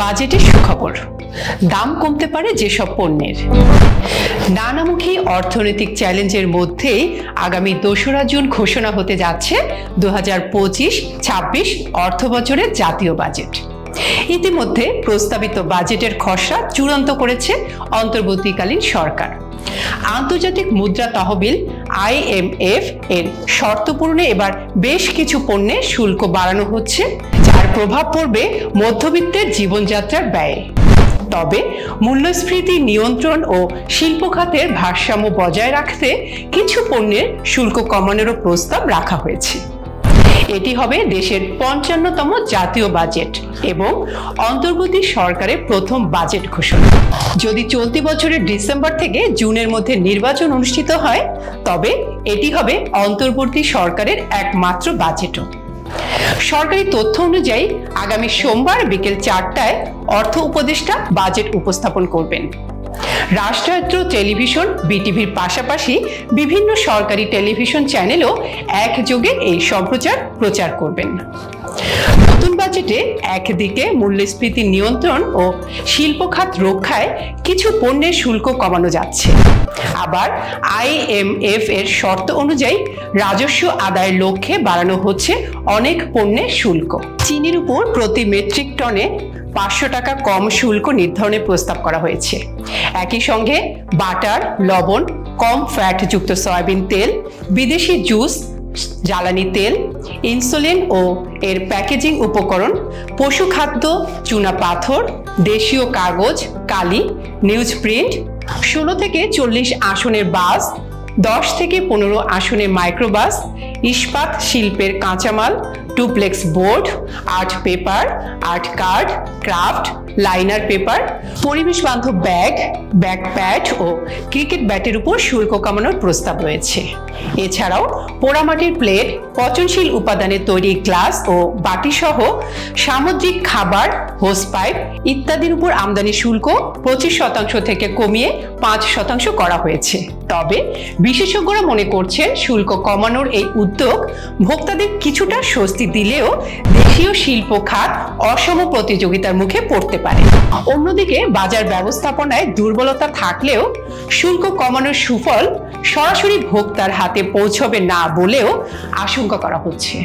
বাজেটে সুখবর। দাম কমতে পারে যেসব পণ্যের। নানামুখী অর্থনৈতিক চ্যালেঞ্জের মধ্যে আগামী দোসরা জুন ঘোষণা হতে যাচ্ছে দু হাজার পঁচিশ, ছাব্বিশ অর্থ বছরের জাতীয় বাজেট। ইতিমধ্যে প্রস্তাবিত বাজেটের খসড়া চূড়ান্ত করেছে অন্তর্বর্তীকালীন সরকার। আন্তর্জাতিক মুদ্রা তহবিল আইএমএফ এর শর্ত পূরণে এবার বেশ কিছু পণ্যে শুল্ক বাড়ানো হচ্ছে। যার প্রভাব পড়বে মধ্যবিত্তের জীবনযাত্রার ব্যয়ে। তবে মূল্যস্ফীতি নিয়ন্ত্রণ ও শিল্প খাতের ভারসাম্য বজায় রাখতে কিছু পণ্যের শুল্ক কমানোরও প্রস্তাব রাখা হয়েছে। এটি হবে দেশের পঞ্চান্নতম জাতীয় বাজেট এবং অন্তর্বর্তী সরকারের প্রথম বাজেট ঘোষণা। যদি চলতি বছরের ডিসেম্বর থেকে জুনের মধ্যে নির্বাচন অনুষ্ঠিত হয়, তবে এটি হবে অন্তর্বর্তী সরকারের একমাত্র বাজেটও। সরকারি তথ্য অনুযায়ী আগামী সোমবার বিকেল চারটায় অর্থ উপদেষ্টা বাজেট উপস্থাপন করবেন। রাষ্ট্রায়ত্ত টেলিভিশন, বিটিভির পাশাপাশি বিভিন্ন সরকারি টেলিভিশন চ্যানেলও একযোগে এই সম্প্রচার প্রচার করবেন। নতুন বাজেটে একদিকে মূল্যস্ফীতি নিয়ন্ত্রণ ও শিল্প খাত রক্ষায় কিছু পণ্যের শুল্ক কমানো যাচ্ছে। আবার আইএমএফ এর শর্ত অনুযায়ী রাজস্ব আদায়ের লক্ষ্যে বাড়ানো হচ্ছে অনেক পণ্যের শুল্ক। চিনির উপর প্রতি মেট্রিক টনে পাঁচশো টাকা কম শুল্ক নির্ধারণের প্রস্তাব করা হয়েছে। একই সঙ্গে বাটার, লবণ, কম ফ্যাট যুক্ত সয়াবিন তেল, বিদেশি জুস জ্বালানি তেল, ইনসুলিন ও এর প্যাকেজিং উপকরণ, পশু খাদ্য, চুনা পাথর, দেশীয় কাগজ, কালি, নিউজ প্রিন্ট, ষোলো থেকে চল্লিশ আসনের বাস, দশ থেকে পনেরো আসনের মাইক্রোবাস, ইস্পাত শিল্পের কাঁচামাল duplex board, art paper, art card, craft, liner paper, পরিবেশ বান্ধব ব্যাগ, ব্যাকপ্যাড ও ক্রিকেট ব্যাটের উপর শুল্ক কমানোর প্রস্তাব রয়েছে। এছাড়াও পোড়ামাটির প্লেট, পচনশীল উপাদানের তৈরি গ্লাস ও বাটি সহ সামুদ্রিক খাবার, হোস পাইপ ইত্যাদির উপর আমদানি শুল্ক পঁচিশ শতাংশ থেকে কমিয়ে পাঁচ শতাংশ করা হয়েছে। তবে বিশেষজ্ঞরা মনে করছেন শুল্ক কমানোর এই উদ্যোগ ভোক্তাদের কিছুটা স্বস্তি দিলেও দেশীয় শিল্প খাত অসম প্রতিযোগিতার মুখে পড়তে পারে। অন্যদিকে বাজার ব্যবস্থাপনায় দুর্বলতা থাকলেও শুল্ক কমানোর সুফল সরাসরি ভোক্তার হাতে পৌঁছবে না বলেও আশঙ্কা করা হচ্ছে।